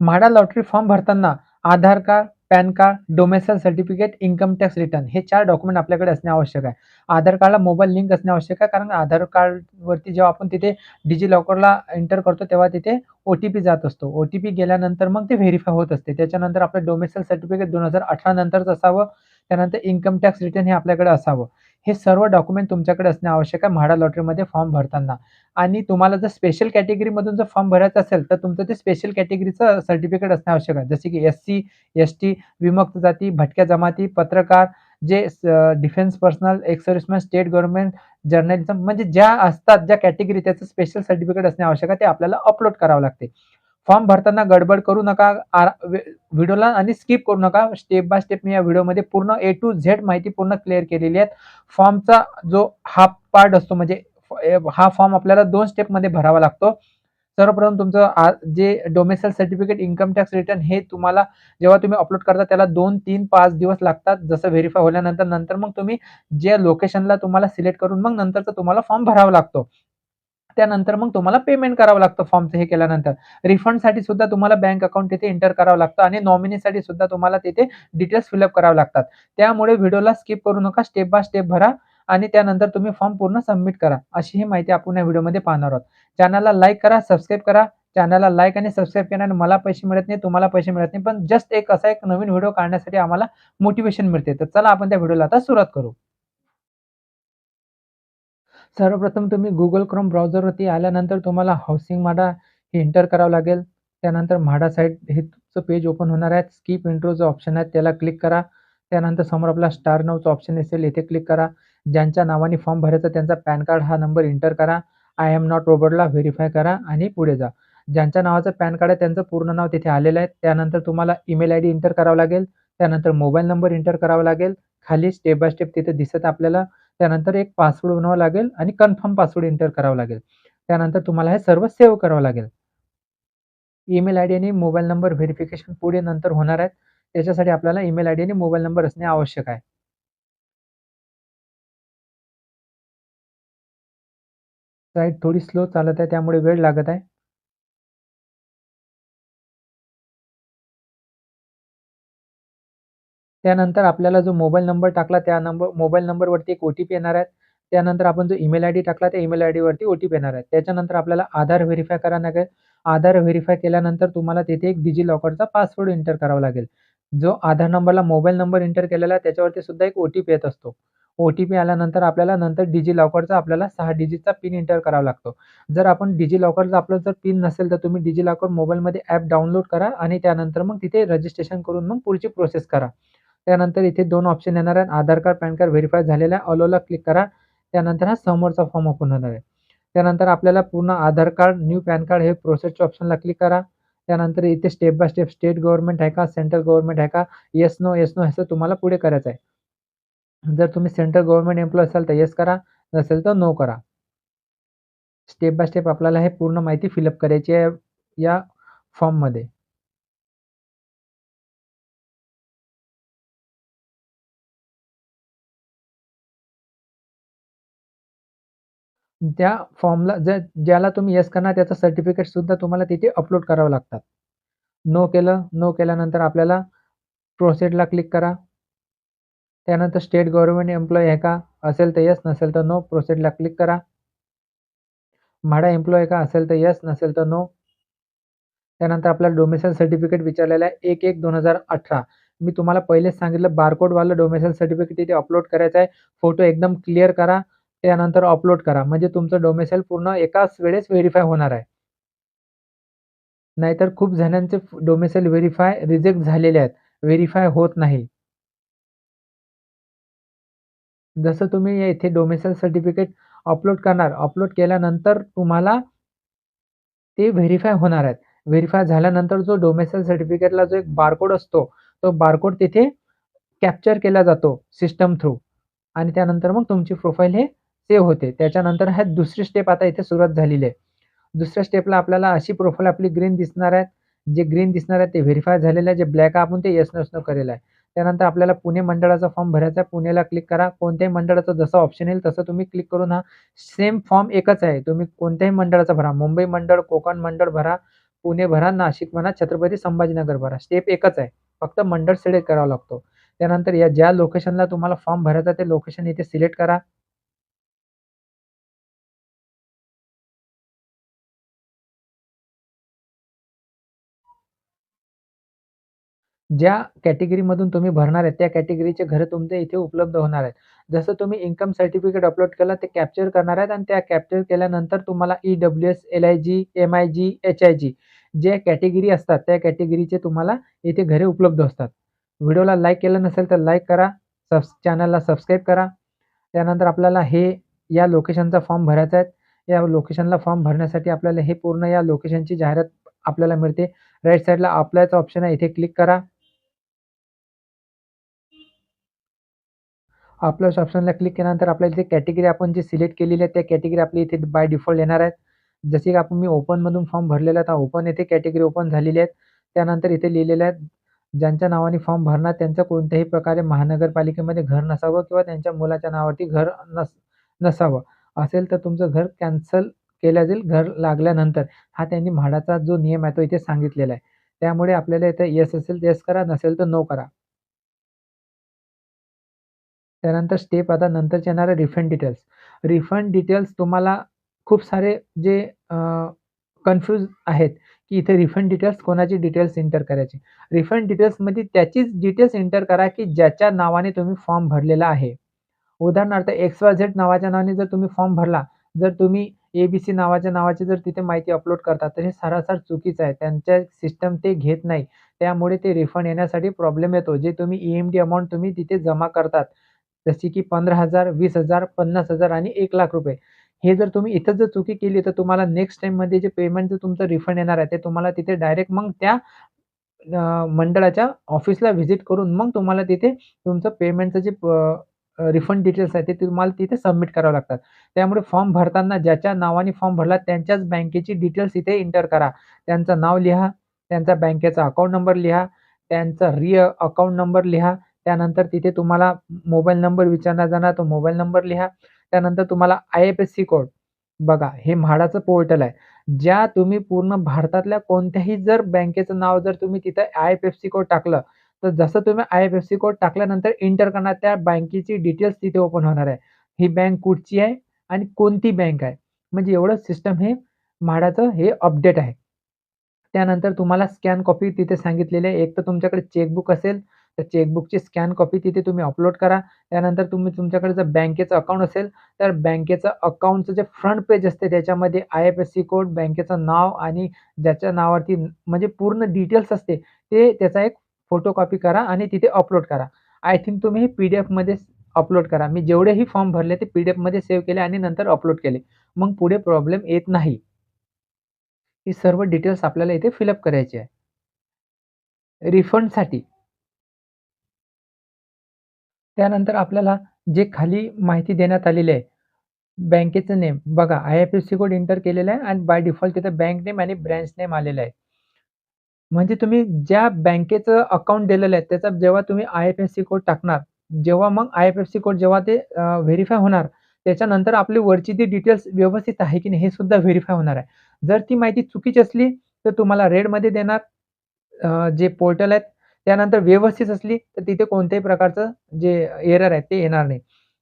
MHADA lottery form भरताना Aadhaar card, PAN card, domicile certificate, income tax return हे चार document आपल्याकडे असणे आवश्यक आहे. आधार कार्डला मोबाईल लिंक असणे आवश्यक आहे. कारण आधार कार्डवरती जेव्हा आपण तिथे डिजिलॉकरला एंटर करतो तेव्हा तिथे ओ-टी-पी जात असतो. ओ-टी-पी गेल्यानंतर मग ते व्हेरीफाय होत असते. त्याच्यानंतर आपलं डोमेसाईल सर्टिफिकेट 2018 नंतरच असावं. त्यानंतर इन्कम टॅक्स रिटर्न हे आपल्याकडे असावं. हे सर्व डॉक्युमेंट तुमच्याकडे असणे आवश्यक आहे म्हाडा लॉटरीमध्ये फॉर्म भरताना. आणि तुम्हाला जर स्पेशल कॅटेगरीमधून जर फॉर्म भरायचा असेल, तर तुमचं ते स्पेशल कॅटेगरीचं सर्टिफिकेट असणे आवश्यक आहे. जसे की एस-सी, एस-टी, विमुक्त जाती, भटक्या जमाती, पत्रकार, जे defence personnel, ex serviceman, state government, journalism म्हणजे ज्या असतात ज्या कॅटेगरी त्याचं स्पेशल सर्टिफिकेट असणे आवश्यक आहे. ते आपल्याला अपलोड करावं लागते. फॉर्म भरताना गडबड करू नका. व्हिडिओला आणि स्किप करू नका. स्टेप बाय स्टेप मी या व्हिडिओमध्ये पूर्ण ए टू झेड माहिती पूर्ण क्लिअर केलेली आहे. फॉर्मचा जो हा पार्ट असतो म्हणजे हा फॉर्म आपल्याला दोन स्टेपमध्ये भरावा लागतो. सर्वप्रथम तुमचं आ जे domicile certificate, income tax return हे तुम्हाला जेव्हा तुम्ही अपलोड करता त्याला 2, 3, 5 दिवस लागतात. जसं व्हेरीफाय होल्यानंतर नंतर मग तुम्ही ज्या लोकेशनला तुम्हाला सिलेक्ट करून मग नंतरचा तुम्हाला फॉर्म भरावा लागतो. त्यानंतर मग तुम्हाला पेमेंट करावं लागतं फॉर्मचं हे केल्यानंतर. रिफंडसाठी सुद्धा तुम्हाला बँक अकाउंट तिथे एंटर करावं लागतं आणि नॉमिनीसाठी सुद्धा तुम्हाला तिथे डिटेल्स फिलअप करावं करावे लागतात. त्यामुळे व्हिडिओला स्किप करू नका. स्टेप बाय स्टेप भरा आणि त्यानंतर तुम्ही फॉर्म पूर्ण सबमिट करा. अशी ही माहिती आपण या व्हिडिओमध्ये पाहणार आहोत. चॅनलला लाईक करा, सबस्क्राईब करा. चॅनलला लाईक आणि सबस्क्राईब केल्याने मला पैसे मिळत नाही, तुम्हाला पैसे मिळत नाही. पण जस्ट एक असा एक नवीन व्हिडिओ काढण्यासाठी आम्हाला मोटिवेशन मिळते. तर चला आपण त्या व्हिडिओला आता सुरुवात करू. सर्वप्रथम तुम्ही गुगल क्रोम ब्राउझरवरती आल्यानंतर तुम्हाला हाउसिंग म्हाडा हे एंटर करावं लागेल. त्यानंतर म्हाडा साईट हे तुमचं पेज ओपन होणार आहे. स्किप इंट्रोचं ऑप्शन आहे त्याला क्लिक करा. त्यानंतर समोर आपला स्टार नऊचं ऑप्शन असेल येथे क्लिक करा. ज्यांच्या नावाने फॉर्म भरायचा त्यांचा पॅन कार्ड हा नंबर एंटर करा. आय एम नॉट रोबोटला व्हेरीफाय करा आणि पुढे जा. ज्यांच्या नावाचं पॅन कार्ड आहे त्यांचं पूर्ण नाव तिथे आलेलं आहे. त्यानंतर तुम्हाला ईमेल आय डी एंटर करावं लागेल. त्यानंतर मोबाईल नंबर एंटर करावा लागेल. खाली स्टेप बाय स्टेप तिथे दिसत आपल्याला. त्यानंतर एक पासवर्ड बनवावा लागेल आणि कन्फर्म पासवर्ड एंटर करावा लागेल. त्यानंतर तुम्हाला हे सर्व सेव्ह करावं लागेल. ईमेल आयडी आणि मोबाईल नंबर व्हेरिफिकेशन पुढे नंतर होणार आहे. त्याच्यासाठी आपल्याला ईमेल आयडी आणि मोबाईल नंबर असणे आवश्यक आहे. साईट थोडी स्लो चालत आहे त्यामुळे वेळ लागत आहे. त्यानंतर आपल्याला जो मोबाईल नंबर टाकला त्या नंबर मोबाईल नंबरवरती एक ओ-टी-पी येणार आहे. त्यानंतर आपण जो ईमेल आय डी टाकला त्या ईमेल आयडीवरती ओ-टी-पी येणार आहे. त्याच्यानंतर आपल्याला आधार व्हेरीफाय करावं लागेल. आधार व्हेरिफाय केल्यानंतर तुम्हाला तिथे एक डिजिलॉकरचा पासवर्ड एंटर करावा लागेल. जो आधार नंबरला मोबाईल नंबर एंटर केलेला आहे त्याच्यावरती सुद्धा एक ओ-टी-पी येत असतो. ओ-टी-पी आल्यानंतर आपल्याला नंतर डिजिलॉकरचा आपल्याला सहा डिजिटचा पिन एंटर करावा लागतो. जर आपण डिजिलॉकरचा आपलं जर पिन नसेल तर तुम्ही डिजिलॉकर मोबाईलमध्ये ॲप डाउनलोड करा आणि त्यानंतर मग तिथे रजिस्ट्रेशन करून मग पुढची प्रोसेस करा. त्यानंतर इथे दोन ऑप्शन येणार आहेत. Aadhaar card, PAN card verify झालेलं आहे. अलोला क्लिक करा. त्यानंतर हा समोरचा फॉर्म ओपन होणार आहे. त्यानंतर आपल्याला पूर्ण Aadhaar card, new PAN card हे प्रोसेसच्या ऑप्शनला क्लिक करा. त्यानंतर इथे step by step state government आहे का, सेंट्रल गव्हर्नमेंट आहे का, येस, नो, येस, नो असं तुम्हाला पुढे करायचं आहे. जर तुम्ही सेंट्रल गव्हर्नमेंट एम्प्लॉय असाल तर येस करा, नसेल तर नो करा. स्टेप बाय स्टेप आपल्याला हे पूर्ण माहिती फिलअप करायची आहे या फॉर्ममध्ये. त्या फॉर्मला ज्या ज्याला तुम्ही येस करणार त्याचं सर्टिफिकेट सुद्धा तुम्हाला तिथे अपलोड करावं लागतात. नो केलं, नो केल्यानंतर आपल्याला प्रोसीडला क्लिक करा. त्यानंतर स्टेट गव्हर्नमेंट एम्प्लॉय आहे का, असेल तर येस, नसेल तर नो. प्रोसीडला क्लिक करा. म्हाडा एम्प्लॉय का, असेल तर येस, नसेल तर नो. त्यानंतर आपल्याला डोमेसल सर्टिफिकेट विचारलेलं आहे 1-1-2018 मी तुम्हाला पहिलेच सांगितलं बारकोडवालं डोमेसल सर्टिफिकेट तिथे अपलोड करायचं आहे. फोटो एकदम क्लिअर करा. त्यानंतर अपलोड करा. म्हणजे तुमचं डोमेसेल पूर्ण एकाच वेळेस व्हेरीफाय होणार आहे. नाहीतर खूप जणांचे डोमेसेल व्हेरीफाय रिजेक्ट झालेले आहेत. व्हेरीफाय होत नाही. जसं तुम्ही इथे डोमेसेल सर्टिफिकेट अपलोड करणार, अपलोड केल्यानंतर तुम्हाला ते व्हेरीफाय होणार आहेत. व्हेरीफाय झाल्यानंतर जो डोमेसेल सर्टिफिकेटला जो एक बारकोड असतो, तो बारकोड तिथे कॅप्चर केला जातो सिस्टम थ्रू आणि त्यानंतर मग तुमची प्रोफाईल हे सेव्ह होते. त्याच्यानंतर ह्या दुसरी स्टेप आता इथे सुरुवात झालेली आहे. दुसऱ्या स्टेपला आपल्याला अशी प्रोफाईल आपली ग्रीन दिसणार आहे. जे ग्रीन दिसणार आहे ते व्हेरीफाय झालेलं आहे. जे ब्लॅक आपण ते येस, नसणं केलेलं आहे. त्यानंतर आपल्याला पुणे मंडळाचा फॉर्म भरायचा आहे. पुणेला क्लिक करा. कोणत्याही मंडळाचं जसं ऑप्शन येईल तसं तुम्ही क्लिक करून हा सेम फॉर्म एकच आहे. तुम्ही कोणत्याही मंडळाचा भरा. मुंबई मंडळ, कोकण मंडळ भरा. पुणे भरा, नाशिक म्हणा, छत्रपती संभाजीनगर भरा. स्टेप एकच आहे. फक्त मंडळ सिलेक्ट करावा लागतो. त्यानंतर या ज्या लोकेशनला तुम्हाला फॉर्म भरायचा ते लोकेशन इथे सिलेक्ट करा. ज्या कॅटेगरीमधून तुम्ही भरणार आहे त्या कॅटेगरीचे घरं तुमच्या इथे उपलब्ध होणार आहेत. जसं तुम्ही इन्कम सर्टिफिकेट अपलोड केलं ते कॅप्चर करणार आहेत आणि त्या कॅप्चर केल्यानंतर तुम्हाला ई-डब्ल्यू-एस, एल-आय-जी, एम-आय-जी, एच-आय-जी जे कॅटेगरी असतात त्या कॅटेगरीचे तुम्हाला इथे घरे उपलब्ध असतात. व्हिडिओला लाईक केलं नसेल तर लाईक करा. सबस चॅनलला सबस्क्राईब करा. त्यानंतर आपल्याला हे या लोकेशनचा फॉर्म भरायचा आहे. या लोकेशनला फॉर्म भरण्यासाठी आपल्याला हे पूर्ण या लोकेशनची जाहिरात आपल्याला मिळते. राईट साईडला अप्लायचा ऑप्शन आहे. इथे क्लिक करा. अप्लायच्या ऑप्शनला क्लिक केल्यानंतर आपल्याला इथे कॅटेगरी आपण जी सिलेक्ट केलेली आहे त्या कॅटेगरी आपली इथे बाय डिफॉल्ट येणार आहेत. जसे की आपण मी ओपनमधून फॉर्म भरलेला आहे. ओपन येथे कॅटेगरी ओपन झालेली आहेत. त्यानंतर इथे लिहिलेलं आहे ज्यांच्या नावाने फॉर्म भरणार त्यांचं कोणत्याही प्रकारे महानगरपालिकेमध्ये घर नसावं किंवा त्यांच्या मुलाच्या नावावरती घर नस नसावं. असेल तर तुमचं घर कॅन्सल केलं जाईल घर लागल्यानंतर. हा त्यांनी म्हाडाचा जो नियम आहे तो इथे सांगितलेला आहे. त्यामुळे आपल्याला इथे येस असेल तर येस करा, नसेल तर नो करा. त्यानंतर स्टेप आता नंतर येणार आहे रिफंड डिटेल्स. रिफंड डिटेल्स तुम्हाला खूप सारे जे कन्फ्यूज आहेत, की इथे रिफंड डिटेल्स कोणाची डिटेल्स एंटर करायची. रिफंड डिटेल्समध्ये त्याचीच डिटेल्स एंटर करा, की ज्याच्या नावाने तुम्ही फॉर्म भरलेला आहे. उदाहरणार्थ एक्स-वाय-झेड नावाच्या नावाने जर तुम्ही फॉर्म भरला, जर तुम्ही ए-बी-सी नावाच्या नावाची जर तिथे माहिती अपलोड करता, तर हे सरासर चुकीचं आहे. त्यांच्या सिस्टम ते घेत नाही. त्यामुळे ते रिफंड येण्यासाठी प्रॉब्लेम येतो. जे तुम्ही ई-एम-डी अमाऊंट तुम्ही तिथे जमा करतात, जसे की पंधरा हजार वीस हजार पन्नास हजार आणि एक लाख रुपये हे जर तुम्ही इथं जर चुकी केली, तर तुम्हाला नेक्स्ट टाइममध्ये जे पेमेंट तुमचं रिफंड येणार आहे, ते तुम्हाला तिथे डायरेक्ट मग त्या मंडळाच्या ऑफिसला व्हिजिट करून मग तुम्हाला तिथे तुमचं पेमेंटचं जे रिफंड डिटेल्स आहे ते तुम्हाला तिथे सबमिट करावं लागतात. त्यामुळे फॉर्म भरताना ज्याच्या नावाने फॉर्म भरला त्यांच्याच बँकेची डिटेल्स इथे इंटर करा. त्यांचं नाव लिहा, त्यांचा बँकेचा अकाउंट नंबर लिहा, त्यांचा री अकाउंट नंबर लिहा. त्यानंतर तिथे तुम्हाला मोबाईल नंबर विचारला जाणार, तो मोबाईल नंबर लिहा. त्यानंतर तुम्हाला आय-एफ-एस-सी कोड बघा हे म्हाडाचं पोर्टल आहे. ज्या तुम्ही पूर्ण भारतातल्या कोणत्याही जर बँकेचं नाव जर तुम्ही तिथं I F F C code टाकलं, तर जसं तुम्ही I F F C code टाकल्यानंतर एंटर करणार त्या बँकेची डिटेल्स तिथे ओपन होणार आहे. ही बँक कुठची आहे आणि कोणती बँक आहे. म्हणजे एवढं सिस्टम हे म्हाडाचं हे अपडेट आहे. त्यानंतर तुम्हाला स्कॅन कॉपी तिथे सांगितलेली आहे. एक तर तुमच्याकडे चेकबुक असेल, तर चेकबुकची स्कॅन कॉपी तिथे तुम्ही अपलोड करा. त्यानंतर तुम्ही तुमच्याकडे जर बँकेचं अकाउंट असेल, तर बँकेचं अकाउंटचं जे फ्रंट पेज असते त्याच्यामध्ये आय-एफ-एस-सी कोड, बँकेचं नाव आणि ज्याच्या नावावरती म्हणजे पूर्ण डिटेल्स असते, ते त्याचा एक फोटोकॉपी करा आणि तिथे अपलोड करा. आय थिंक तुम्ही हे पी-डी-एफमध्ये अपलोड करा. मी जेवढेही फॉर्म भरले ते पी-डी-एफमध्ये सेव्ह केले आणि नंतर अपलोड केले. मग पुढे प्रॉब्लेम येत नाही. ही सर्व डिटेल्स आपल्याला इथे फिलअप करायची आहे. रिफंडसाठी त्यानंतर आपल्याला जे खाली माहिती देण्यात आलेली आहे, बँकेचं नेम बघा आय-एफ-एस-सी कोड एंटर केलेला आहे आणि बाय डिफॉल्ट तिथं बँक नेम आणि ब्रँच नेम आलेलं आहे. म्हणजे तुम्ही ज्या बँकेचं अकाउंट दिलेलं आहे, त्याचा जेव्हा तुम्ही आय-एफ-एस-सी कोड टाकणार, जेव्हा मग आय-एफ-एस-सी कोड जेव्हा ते व्हेरीफाय होणार, त्याच्यानंतर आपली वरची ती डिटेल्स व्यवस्थित आहे की नाही हे सुद्धा व्हेरीफाय होणार आहे. जर ती माहिती चुकीची असली, तर तुम्हाला रेडमध्ये देणार जे पोर्टल आहेत. त्यानंतर व्यवस्थित असली, तर तिथे कोणत्याही प्रकारचं जे एरर आहे ते येणार नाही.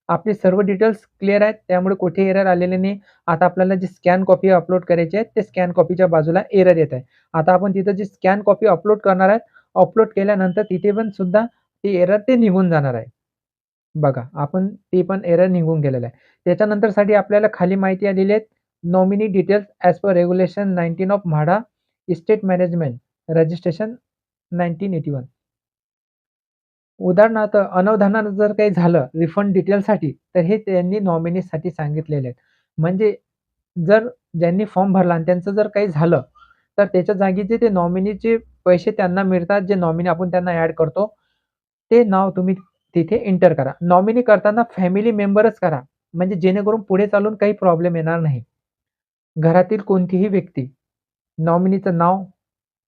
आपले सर्व डिटेल्स क्लिअर आहेत, त्यामुळे कुठे एरर आलेले नाही. आता आपल्याला जी स्कॅन कॉपी अपलोड करायची आहे, ते स्कॅन कॉपीच्या बाजूला एरर येत आहे. आता आपण तिथं जी स्कॅन कॉपी अपलोड करणार आहेत अपलोड केल्यानंतर तिथे पण सुद्धा ती एरर ते निघून जाणार आहे. बघा आपण ते पण एरर निघून गेलेलं आहे. त्याच्यानंतरसाठी आपल्याला खाली माहिती आलेली आहे, nominee details as per regulation 19 of MHADA estate management registration 1981 उदाहरणार्थ अनवधानानं जर काही झालं रिफंड डिटेल्ससाठी, तर हे त्यांनी नॉमिनीसाठी सांगितलेले आहेत. म्हणजे जर ज्यांनी फॉर्म भरला आणि त्यांचं जर काही झालं, तर त्याच्या जागी जे ते नॉमिनीचे पैसे त्यांना मिळतात, जे नॉमिनी आपण त्यांना ॲड करतो, ते नाव तुम्ही तिथे एंटर करा. नॉमिनी करताना फॅमिली मेंबरच करा. म्हणजे जेणेकरून पुढे चालून काही प्रॉब्लेम येणार नाही. घरातील कोणतीही व्यक्ती, नॉमिनीचं नाव,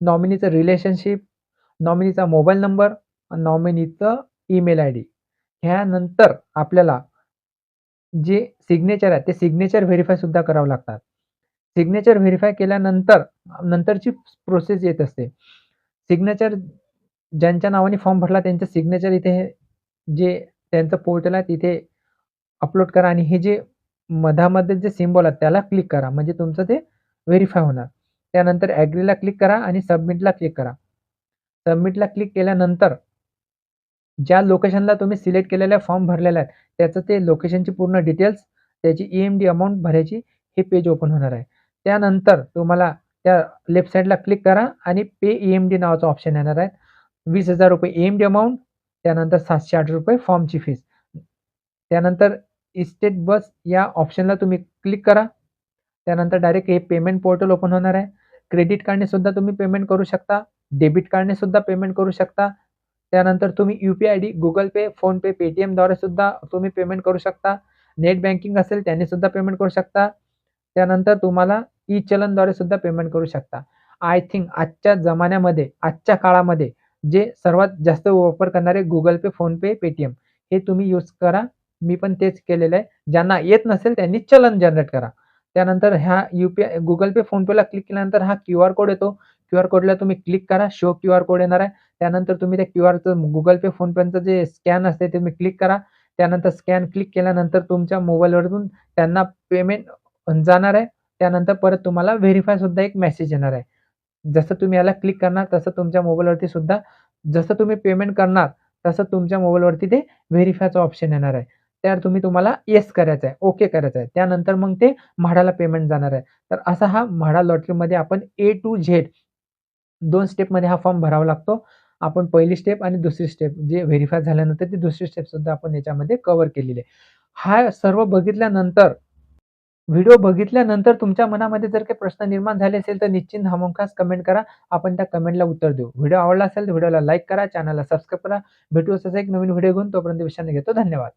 नॉमिनीचं रिलेशनशिप, नॉमिनीचा मोबाईल नंबर, नॉमिनीचं ईमेल आय डी ह्यानंतर आपल्याला जे सिग्नेचर आहे, ते सिग्नेचर व्हेरीफाय सुद्धा करावं लागतात. सिग्नेचर व्हेरीफाय केल्यानंतर नंतरची प्रोसेस येत असते. सिग्नेचर ज्यांच्या नावाने फॉर्म भरला त्यांचं सिग्नेचर इथे हे जे त्यांचं पोर्टल आहे तिथे अपलोड करा आणि हे जे मधामध्ये जे सिम्बॉल आहे त्याला क्लिक करा. म्हणजे तुमचं ते व्हेरीफाय होणार. त्यानंतर ॲग्रीला क्लिक करा आणि सबमिटला क्लिक करा. सबमिटला क्लिक केल्यानंतर ज्या लोकेशनला तुम्ही सिलेक्ट केलेल्या फॉर्म भरलेला आहे, त्याचं ते लोकेशनची पूर्ण डिटेल्स, त्याची ई-एम-डी अमाऊंट भरायची हे पेज ओपन होणार आहे. त्यानंतर तुम्हाला त्या लेफ्ट साईडला क्लिक करा आणि पे ई-एम-डी नावाचा ऑप्शन येणार आहे. ₹20,000 ई-एम-डी अमाऊंट त्यानंतर ₹708 फॉर्मची फीस. त्यानंतर इस्टेट बस या ऑप्शनला तुम्ही क्लिक करा. त्यानंतर डायरेक्ट हे पेमेंट पोर्टल ओपन होणार आहे. क्रेडिट कार्डने सुद्धा तुम्ही पेमेंट करू शकता. डेबिट कार्डने सुद्धा पेमेंट करू शकता. त्यानंतर तुम्ही UPI D Google Pay PhonePe पेटीएमद्वारे सुद्धा तुम्ही पेमेंट करू शकता. नेट बँकिंग असेल त्याने सुद्धा पेमेंट करू शकता. त्यानंतर तुम्हाला ई-चलनद्वारे सुद्धा पेमेंट करू शकता. आय थिंक आजच्या जमान्यामध्ये, आजच्या काळामध्ये जे सर्वात जास्त वापर करणारे गुगल पे फोनपे पेटीएम हे तुम्ही यूज करा. मी पण तेच केलेलं आहे. ज्यांना येत नसेल त्यांनी चलन जनरेट करा. त्यानंतर ह्या यू-पी-आय गुगल पे फोनपेला क्लिक केल्यानंतर हा क्यू आर कोड येतो. क्यू आर कोडला तुम्ही क्लिक करा. शो क्यू आर कोड येणार आहे. त्यानंतर तुम्ही त्या क्यूआरचं गुगल पे फोनपेचं जे स्कॅन असते ते तुम्ही क्लिक करा. त्यानंतर स्कॅन क्लिक केल्यानंतर तुमच्या मोबाईलवरून त्यांना पेमेंट जाणार आहे. त्यानंतर परत तुम्हाला व्हेरीफाय सुद्धा एक मेसेज येणार आहे. जसं तुम्ही याला क्लिक करणार तसं तुमच्या मोबाईलवरती सुद्धा जसं तुम्ही पेमेंट करणार तसं तुमच्या मोबाईलवरती ते व्हेरीफायचं ऑप्शन येणार आहे. त्यावर तुम्ही तुम्हाला येस करायचं आहे, ओके करायचं आहे. त्यानंतर मग ते म्हाडाला पेमेंट जाणार आहे. तर असा हा म्हाडा लॉटरीमध्ये आपण ए टू झेड दोन स्टेपमध्ये हा फॉर्म भरावा लागतो. आपण पहिली स्टेप आणि दुसरी स्टेप जे व्हेरीफाय झाल्यानंतर ती दुसरी स्टेप सुद्धा आपण याच्यामध्ये कव्हर केलेली आहे. हा सर्व बघितल्यानंतर व्हिडिओ बघितल्यानंतर तुमच्या मनामध्ये जर काही प्रश्न निर्माण झाले असेल तर निश्चित हमखास कमेंट करा. आपण त्या कमेंटला उत्तर देऊ. व्हिडिओ आवडला असेल तर व्हिडिओला लाईक करा, चॅनलला सबस्क्राईब करा. भेटू असं एक नवीन व्हिडिओ घेऊन. तोपर्यंत विषयाने घेतो. धन्यवाद.